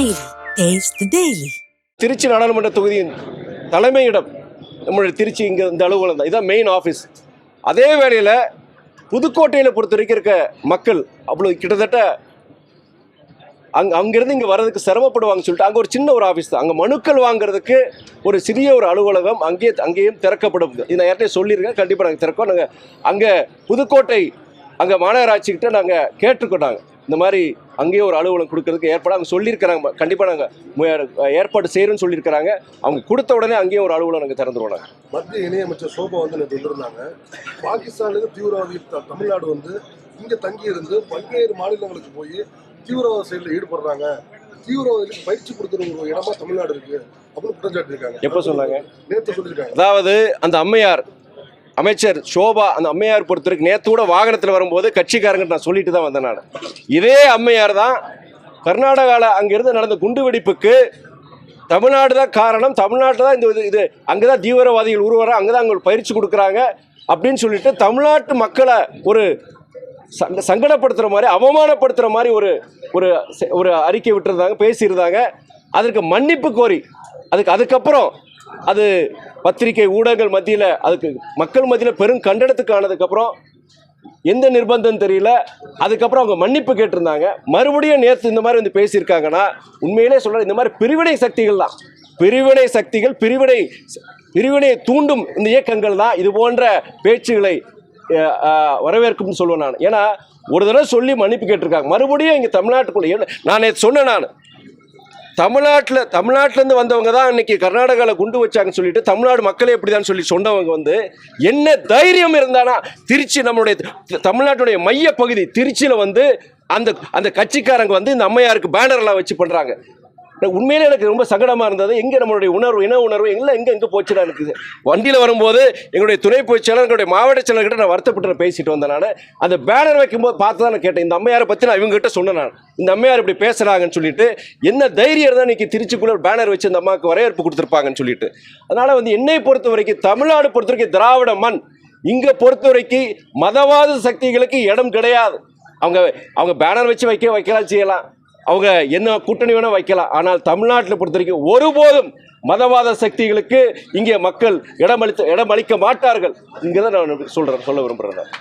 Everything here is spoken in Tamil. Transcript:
டெய்லி டேஸ்ட் டெய்லி திருச்சி நாடாளுமன்ற தொகுதியின் தலைமையிடம் நம்மளுடைய திருச்சி இங்கே இந்த அலுவலகம் தான். இதுதான் மெயின் ஆஃபீஸ் அதே வேளையில் புதுக்கோட்டையில் பொறுத்த வரைக்கும் இருக்க மக்கள் அவ்வளோ கிட்டத்தட்ட அங் அங்கேருந்து இங்கே வர்றதுக்கு சிரமப்படுவாங்கன்னு சொல்லிட்டு அங்கே ஒரு சின்ன ஒரு ஆஃபீஸ் தான். அங்கே மனுக்கள் வாங்குறதுக்கு ஒரு சிறிய ஒரு அலுவலகம் அங்கேயே அங்கேயும் திறக்கப்படும் இது நான் யார்கிட்டயும் சொல்லியிருக்கேன். கண்டிப்பாக நாங்கள் திறக்கோம். நாங்கள் அங்கே புதுக்கோட்டை அங்கே மாநகராட்சிக்கிட்ட நாங்கள் கேட்டிருக்கோம் நாங்கள் இந்த மாதிரி அங்கேயே ஒரு அலுவலகம் கொடுக்கறதுக்கு ஏற்பாடு. அவங்க சொல்லியிருக்கிறாங்க. கண்டிப்பாக நாங்கள் ஏற்பாடு செய்கிறோன்னு சொல்லியிருக்கிறாங்க. அவங்க கொடுத்த உடனே அங்கேயே ஒரு அலுவலகம் நாங்கள் திறந்துருவோம் நாங்கள் மத்திய இணையமைச்சர் சோபா வந்து நேற்று வந்திருந்தாங்க. பாகிஸ்தானுக்கு தீவிரவாதி த- தமிழ்நாடு வந்து இங்க தங்கி இருந்து பல்வேறு மாநிலங்களுக்கு போய் தீவிரவாத செயலில் ஈடுபடுறாங்க. தீவிரவாதிகளுக்கு பயிற்சி கொடுக்குற ஒரு இடமா தமிழ்நாடு இருக்கு. அப்படின்னு குற்றச்சாட்டு இருக்காங்க எப்போ சொன்னாங்க? நேற்று சொல்லியிருக்காங்க. அதாவது அந்த அம்மையார் அமைச்சர் சோபா அந்த அம்மையார் பொறுத்தருக்கு நேற்று கூட வாகனத்தில் வரும்போது கட்சிக்காரங்க நான் சொல்லிட்டு தான் வந்தேன் நான். இதே அம்மையார் தான் கர்நாடகாவில் அங்கிருந்து நடந்த குண்டு வெடிப்புக்கு தமிழ்நாடு தான் காரணம் தமிழ்நாட்டில் தான் இந்த இது இது அங்கே தான் தீவிரவாதிகள் உருவர அங்கே தான் அவங்களுக்கு பயிற்சி கொடுக்குறாங்க அப்படின்னு சொல்லிட்டு தமிழ்நாட்டு மக்களை ஒரு சங்க சங்கடப்படுத்துகிற மாதிரி அவமானப்படுத்துகிற மாதிரி ஒரு ஒரு ஒரு அறிக்கை விட்டுருந்தாங்க பேசியிருந்தாங்க. அதற்கு மன்னிப்பு கோரி அதுக்கு அதுக்கப்புறம் அது பத்திரிகை ஊடகங்கள் மத்தியில் அதுக்கு மக்கள் மத்தியில் பெரும் கண்டனத்துக்கு ஆனதுக்கப்புறம் எந்த நிர்பந்தம் தெரியல. அதுக்கப்புறம் அவங்க மன்னிப்பு கேட்டிருந்தாங்க. மறுபடியும் நேற்று இந்த மாதிரி வந்து பேசியிருக்காங்கன்னா உண்மையிலே சொல்கிறேன் இந்த மாதிரி பிரிவினை சக்திகள் தான். பிரிவினை சக்திகள் பிரிவினை பிரிவினையை தூண்டும் இந்த இயக்கங்கள் தான் இது போன்ற பேச்சுகளை வரவேற்கும்னு சொல்லுவேன் நான். ஏன்னா ஒரு தடவை சொல்லி மன்னிப்பு கேட்டிருக்காங்க. மறுபடியும் இங்கே தமிழ்நாட்டுக்குள்ளே நான் நேற்று சொன்னேன் நான். தமிழ்நாட்டில் தமிழ்நாட்டிலேருந்து வந்தவங்க தான் இன்னைக்கு கர்நாடகாவில் குண்டு வச்சாங்கன்னு சொல்லிட்டு தமிழ்நாடு மக்களே இப்படி சொல்லி சொன்னவங்க வந்து என்ன தைரியம் இருந்தானா திருச்சி நம்மளுடைய தமிழ்நாட்டுடைய மைய பகுதி திருச்சியில் வந்து அந்த அந்த கட்சிக்காரங்க வந்து இந்த அம்மையாருக்கு பேனர்லாம் வச்சு பண்ணுறாங்க உண்மையிலே எனக்கு ரொம்ப சங்கடமாக இருந்தது. எங்கே நம்மளுடைய உணர்வு இன உணர்வு எல்லாம் எங்கே எங்கே போச்சுடா இருக்குது வண்டியில் வரும்போது எங்களுடைய துணை பொதுச் எங்களுடைய மாவட்ட செயலர்கிட்ட நான் வருத்தப்பட்டு பேசிட்டு வந்தேன் நான். அந்த பேனர் வைக்கும்போது பார்த்து தான் நான் கேட்டேன் இந்த அம்மையாரை பற்றி நான் இவங்ககிட்ட சொன்னேன் நான். இந்த அம்மையார் இப்படி பேசுகிறாங்கன்னு சொல்லிட்டு என்ன தைரியம் தான் இன்னைக்கு திருச்சிக்குள்ள பேனர் வச்சு இந்த அம்மாவுக்கு வரவேற்பு கொடுத்துருப்பாங்கன்னு சொல்லிட்டு. அதனால் வந்து என்னை பொறுத்த வரைக்கும் தமிழ்நாடு பொறுத்த வரைக்கும் திராவிட மண். இங்கே பொறுத்த வரைக்கும் மதவாத சக்திகளுக்கு இடம் கிடையாது. அவங்க அவங்க பேனர் வச்சு வைக்க வைக்கலாம் செய்யலாம். அவங்க என்ன கூட்டணி வேணால் வைக்கலாம் ஆனால் தமிழ்நாட்டில் பொறுத்த வரைக்கும் ஒருபோதும் மதவாத சக்திகளுக்கு இங்கே மக்கள் இடமளித்த இடமளிக்க மாட்டார்கள் இங்கே தான் நான் சொல்கிறேன் சொல்ல விரும்புகிறேன் நான்.